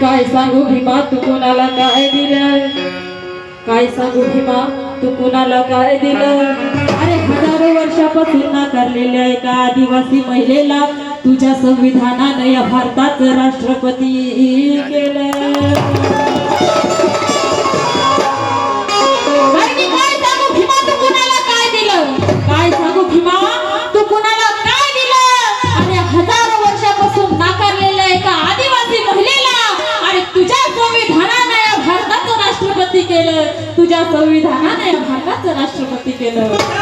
काय सांगू भीमा तू कुणाला काय दिलं? काय सांगू भीमा तू कुणाला काय दिलं? अरे हजारो वर्षापासून नाकारलेल्या एका आदिवासी महिलेला तुझ्या संविधानानं या भारताचं राष्ट्रपती केलं. संविधानानं या भारताचं राष्ट्रपती केलं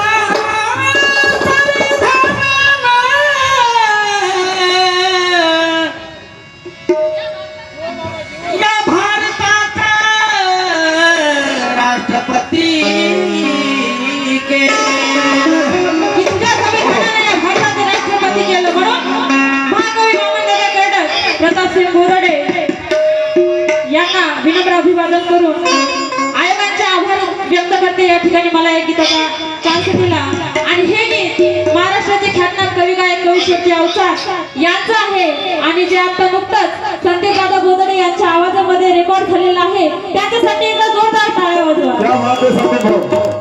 करते या ठिकाणी मला एक गीताचा चान्स दिला. आणि हे गीत महाराष्ट्राचे ख्यातनाम कवी गायक कवीश्वरचे अवसार यांचं आहे. आणि जे आता नुकतंच संदीप दादा बोदडे यांच्या आवाजामध्ये रेकॉर्ड झालेलं आहे. त्याच्यासाठी एकदा जोरदार टाळ्या वाजवा.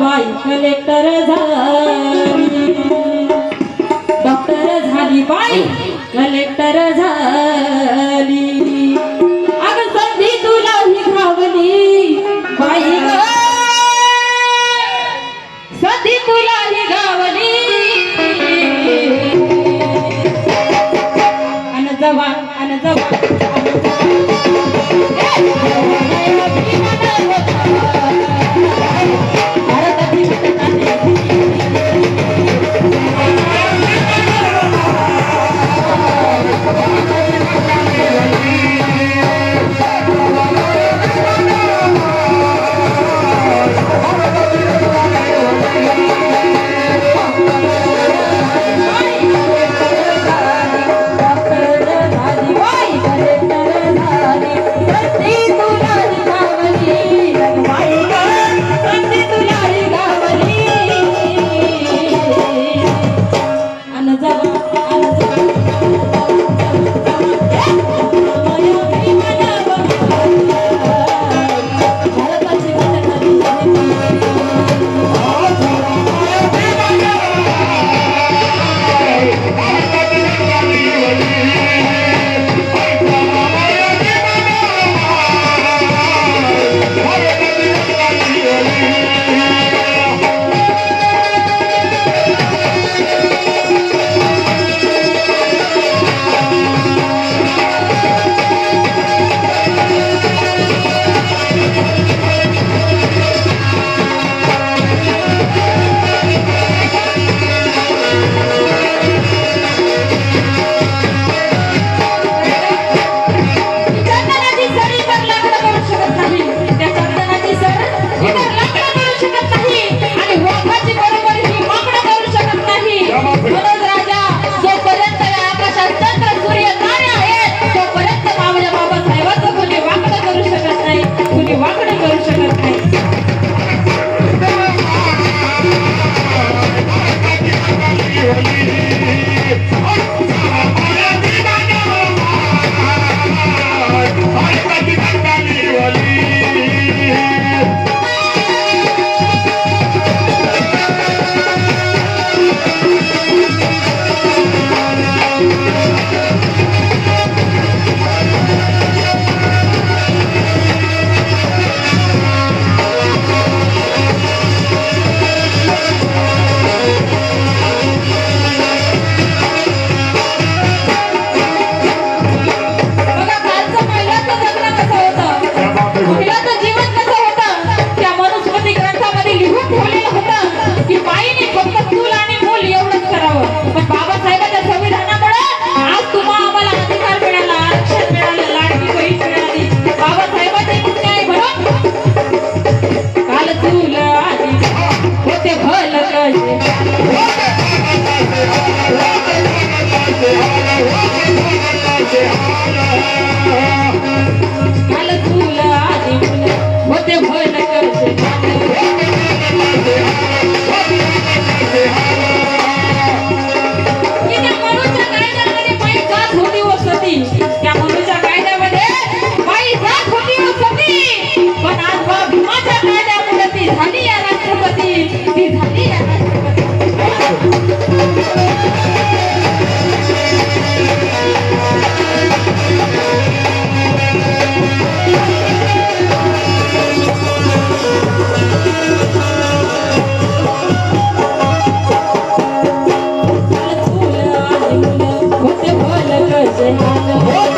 बाई कलेक्टर झाली. डॉक्टर झाली बाई कलेक्टर झाली. Yeah. Oh,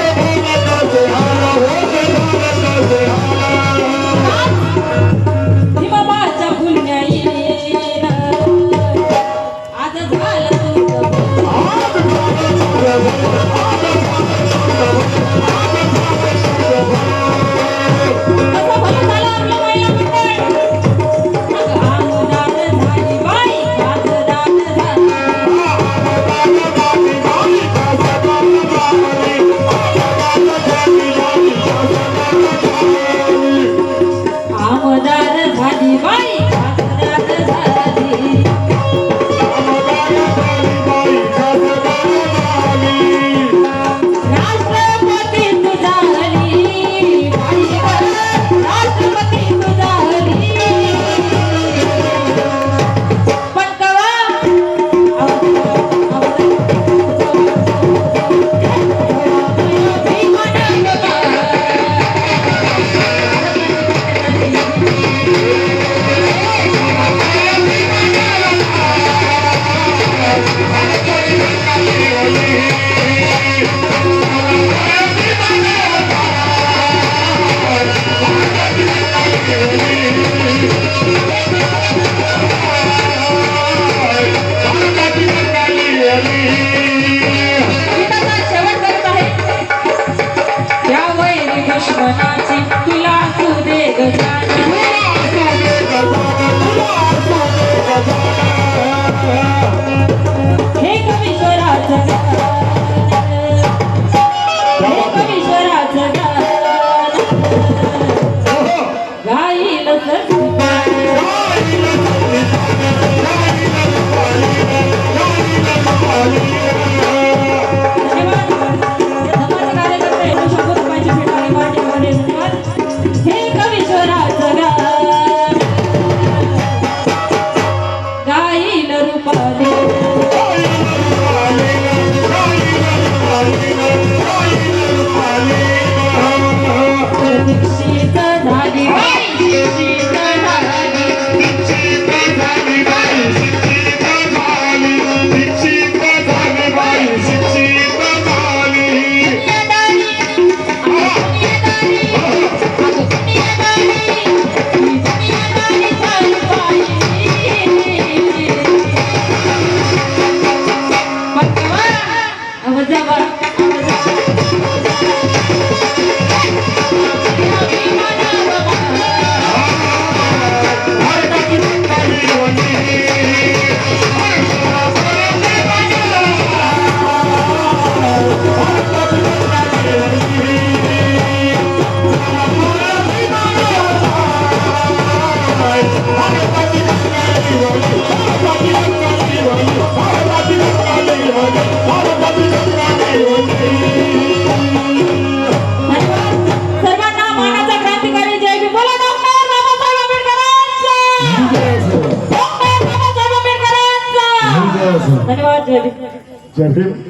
doctor